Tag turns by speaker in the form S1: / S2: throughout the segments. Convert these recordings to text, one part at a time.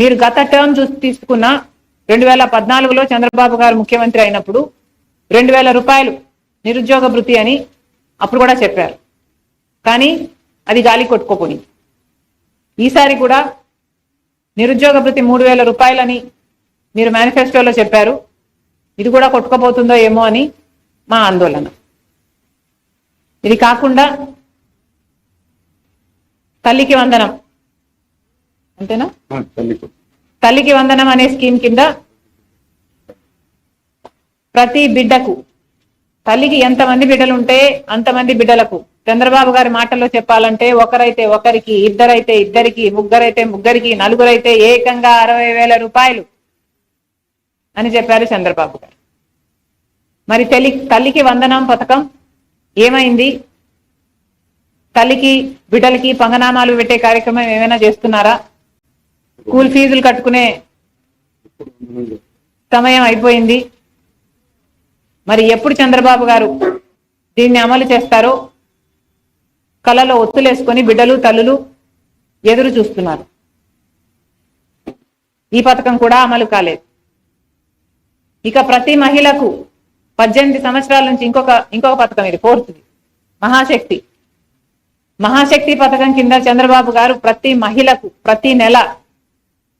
S1: మీరు గత టర్మ్ చూసి తీసుకున్న రెండు వేల పద్నాలుగులో చంద్రబాబు గారు ముఖ్యమంత్రి అయినప్పుడు రెండు వేల రూపాయలు నిరుద్యోగ భృతి అని అప్పుడు కూడా చెప్పారు. కానీ అది గాలి కొట్టుకోపోయింది. ఈసారి కూడా నిరుద్యోగ భృతి మూడు వేల రూపాయలని మీరు మేనిఫెస్టోలో చెప్పారు. ఇది కూడా కొట్టుకోబోతుందో ఏమో అని మా ఆందోళన. ఇది కాకుండా తల్లికి వందనం. అంతేనా?
S2: తల్లికి.
S1: వందనం అనే స్కీమ్ కింద ప్రతి బిడ్డకు తల్లికి ఎంతమంది బిడ్డలు ఉంటే అంతమంది బిడ్డలకు. చంద్రబాబు గారి మాటల్లో చెప్పాలంటే ఒకరైతే ఒకరికి ఇద్దరైతే ఇద్దరికి ముగ్గురైతే ముగ్గురికి నలుగురైతే ఏకంగా అరవై వేల రూపాయలు అని చెప్పారు చంద్రబాబు గారు. మరి తల్లి తల్లికి వందనం పథకం ఏమైంది? తల్లికి బిడ్డలకి పంగనామాలు పెట్టే కార్యక్రమం ఏమైనా చేస్తున్నారా? స్కూల్ ఫీజులు కట్టుకునే సమయం అయిపోయింది. మరి ఎప్పుడు చంద్రబాబు గారు దీన్ని అమలు చేస్తారో కలలో ఒత్తులేసుకొని బిడ్డలు తల్లులు ఎదురు చూస్తున్నారు. ఈ పథకం కూడా అమలు కాలేదు. ఇక ప్రతి మహిళకు పద్దెనిమిది సంవత్సరాల నుంచి ఇంకొక ఇంకొక పథకం ఇది ఫోర్త్ది మహాశక్తి. మహాశక్తి పథకం కింద చంద్రబాబు గారు ప్రతి మహిళకు ప్రతి నెల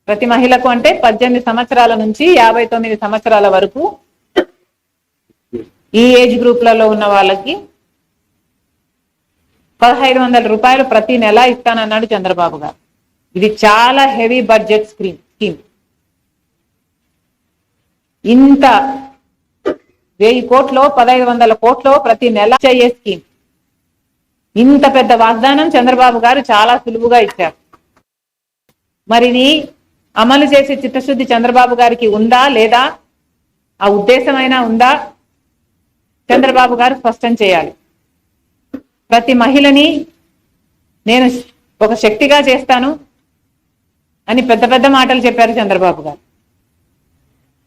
S1: ప్రతి మహిళకు అంటే పద్దెనిమిది సంవత్సరాల నుంచి యాభై తొమ్మిది సంవత్సరాల వరకు ఈ ఏజ్ గ్రూప్లలో ఉన్న వాళ్ళకి పదహైదు వందల రూపాయలు ప్రతి నెల ఇస్తానన్నాడు చంద్రబాబు గారు. ఇది చాలా హెవీ బడ్జెట్ స్క్రీన్ స్కీమ్. ఇంత వెయ్యి కోట్లో పదహైదు వందల కోట్లో ప్రతి నెల చేయే స్కీమ్. ఇంత పెద్ద వాగ్దానం చంద్రబాబు గారు చాలా సులువుగా ఇచ్చారు. మరి అమలు చేసే చిత్తశుద్ధి చంద్రబాబు గారికి ఉందా లేదా? ఆ ఉద్దేశమైనా ఉందా? చంద్రబాబు గారు స్పష్టం చేయాలి. ప్రతి మహిళని నేను ఒక శక్తిగా చేస్తాను అని పెద్ద పెద్ద మాటలు చెప్పారు చంద్రబాబు గారు.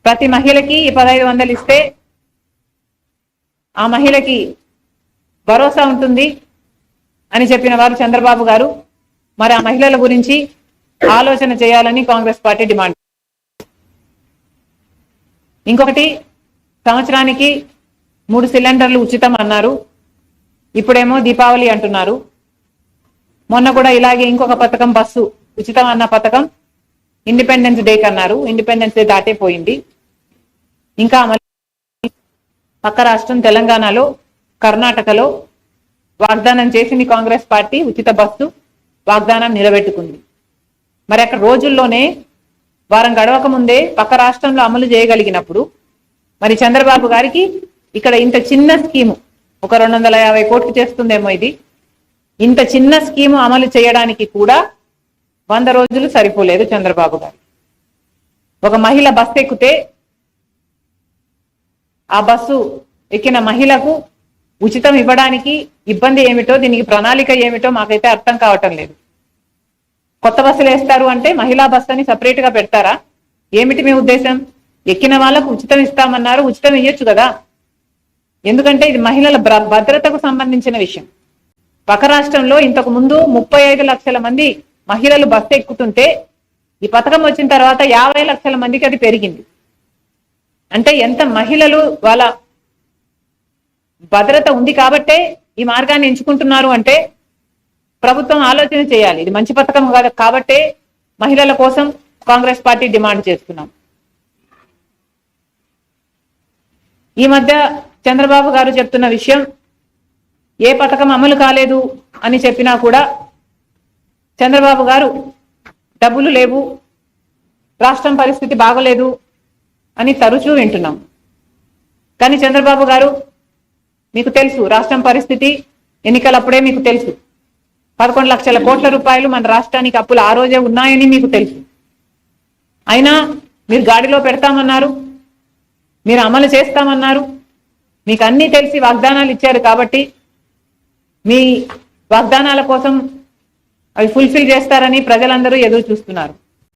S1: ప్రతి మహిళకి ఈ పదహైదు వందలు ఇస్తే ఆ మహిళకి భరోసా ఉంటుంది అని చెప్పిన వారు చంద్రబాబు గారు. మరి ఆ మహిళల గురించి ఆలోచన చేయాలని కాంగ్రెస్ పార్టీ డిమాండ్. ఇంకొకటి సంవత్సరానికి మూడు సిలిండర్లు ఉచితం అన్నారు. ఇప్పుడేమో దీపావళి అంటున్నారు. మొన్న కూడా ఇలాగే ఇంకొక పథకం బస్సు ఉచితం అన్న పథకం ఇండిపెండెన్స్ డే అన్నారు. ఇండిపెండెన్స్ డే దాటే పోయింది ఇంకా అమలు పక్క రాష్ట్రం తెలంగాణలో కర్ణాటకలో వాగ్దానం చేసింది కాంగ్రెస్ పార్టీ ఉచిత బస్సు వాగ్దానం నిలబెట్టుకుంది. మరి అక్కడ రోజుల్లోనే వారం గడవక ముందే పక్క రాష్ట్రంలో అమలు చేయగలిగినప్పుడు మరి చంద్రబాబు గారికి ఇక్కడ ఇంత చిన్న స్కీము ఒక రెండు వందల యాభై కోట్లు చేస్తుందేమో ఇది. ఇంత చిన్న స్కీము అమలు చేయడానికి కూడా వంద రోజులు సరిపోలేదు చంద్రబాబు గారు. ఒక మహిళ బస్సు ఎక్కితే ఆ బస్సు ఎక్కిన మహిళకు ఉచితం ఇవ్వడానికి ఇబ్బంది ఏమిటో దీనికి ప్రణాళిక ఏమిటో మాకైతే అర్థం కావటం లేదు. కొత్త బస్సులు వేస్తారు అంటే మహిళా బస్సు అని సపరేట్గా పెడతారా? ఏమిటి మీ ఉద్దేశం? ఎక్కిన వాళ్ళకు ఉచితం ఇస్తామన్నారు ఉచితం ఇవ్వచ్చు కదా? ఎందుకంటే ఇది మహిళల భద్రతకు సంబంధించిన విషయం. పక్క రాష్ట్రంలో ఇంతకు ముందు ముప్పై ఐదు లక్షల మంది మహిళలు బస్సు ఎక్కుతుంటే ఈ పథకం వచ్చిన తర్వాత యాభై లక్షల మందికి అది పెరిగింది. అంటే ఎంత మహిళలు వాళ్ళ భద్రత ఉంది కాబట్టే ఈ మార్గాన్ని ఎంచుకుంటున్నారు అంటే ప్రభుత్వం ఆలోచన చేయాలి. ఇది మంచి పథకం కాదు. కాబట్టే మహిళల కోసం కాంగ్రెస్ పార్టీ డిమాండ్ చేస్తున్నాం. ఈ మధ్య చంద్రబాబు గారు చెప్తున్న విషయం ఏ పథకం అమలు కాలేదు అని చెప్పినా కూడా చంద్రబాబు గారు డబ్బులు లేవు రాష్ట్రం పరిస్థితి బాగలేదు అని తరచూ వింటున్నాం. కానీ చంద్రబాబు గారు మీకు తెలుసు రాష్ట్రం పరిస్థితి ఎన్నికలప్పుడే మీకు తెలుసు. పదకొండు లక్షల కోట్ల రూపాయలు మన రాష్ట్రానికి అప్పులు ఆ రోజే ఉన్నాయని మీకు తెలుసు. అయినా మీరు గాడిలో పెడతామన్నారు మీరు అమలు చేస్తామన్నారు మీకు అన్ని తెలిసి వాగ్దానాలు ఇచ్చారు కాబట్టి మీ వాగ్దానాల కోసం అవి ఫుల్ఫిల్ చేస్తారని ప్రజలందరూ ఎదురు చూస్తున్నారు.